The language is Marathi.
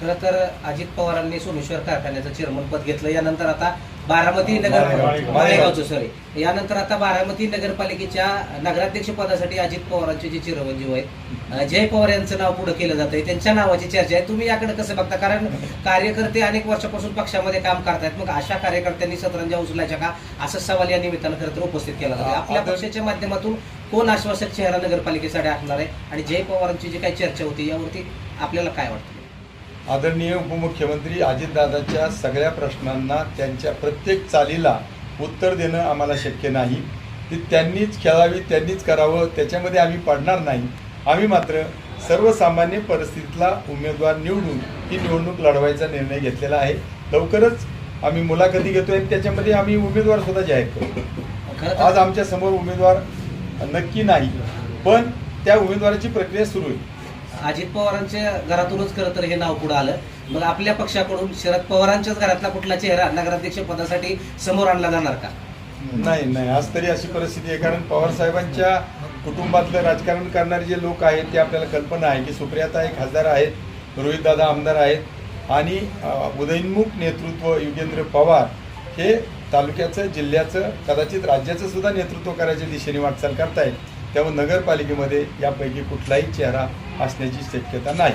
खरं तर अजित पवारांनी सोमेश्वर कारखान्याचं चेअरमन पद घेतलं. यानंतर आता बारामती नगर मालेगाव. मालेगावचं सॉरी यानंतर आता बारामती नगरपालिकेच्या नगराध्यक्ष पदासाठी अजित पवारांचे जे चिरंजीव आहेत जय पवार यांचं नाव पुढे केलं जातंय. त्यांच्या नावाची चर्चा आहे. तुम्ही याकडे कसं बघता? कारण कार्यकर्ते अनेक वर्षापासून पक्षामध्ये काम करतायत. मग अशा कार्यकर्त्यांनी सतरंजा उचलायच्या का? असं सवाल या निमित्तानं खरं तर उपस्थित केला जातो आपल्या पक्षाच्या माध्यमातून कोण आश्वासक चेहरा नगरपालिकेसाठी असणार आहे? आणि जय पवारांची जी काही चर्चा होती यावरती आपल्याला काय वाटतं? आदरणीय उपमुख्यमंत्री अजितदादांच्या सगळ्या प्रश्नांना त्यांच्या प्रत्येक चालीला उत्तर देणं आम्हाला शक्य नाही. ती त्यांनीच खेळावी त्यांनीच करावं त्याच्यामध्ये आम्ही पडणार नाही. आम्ही मात्र सर्वसामान्य परिस्थितीतला उमेदवार निवडून ही निवडणूक लढवायचा निर्णय घेतलेला आहे. लवकरच आम्ही मुलाखती घेतोय आणि त्याच्यामध्ये आम्ही उमेदवार सुद्धा जाहीर करू. खरं आज आमच्यासमोर उमेदवार नक्की नाही. पण त्या उमेदवाराची प्रक्रिया सुरू आहे. अजित पवारांच्या घरातूनच खरं तर हे नाव पुढे आलं. मग आपल्या पक्षाकडून शरद पवारांच्याच घरातला कुठला चेहरा नगराध्यक्ष पदासाठी समोर आणला जाणार का? नाही नाही. आज तरी अशी परिस्थिती आहे. कारण पवार साहेबांच्या कुटुंबातलं राजकारण करणारे जे लोक आहेत ते आपल्याला कल्पना आहे की सुप्रियाता हे खासदार आहेत रोहितदादा आमदार आहेत आणि उदयन्मुख नेतृत्व युगेंद्र पवार हे तालुक्याचं जिल्ह्याचं कदाचित राज्याचं सुद्धा नेतृत्व करायच्या दिशेने वाटचाल करतायत. त्यामुळे नगरपालिकेमध्ये यापैकी कुठलाही चेहरा असण्याची शक्यता नाही.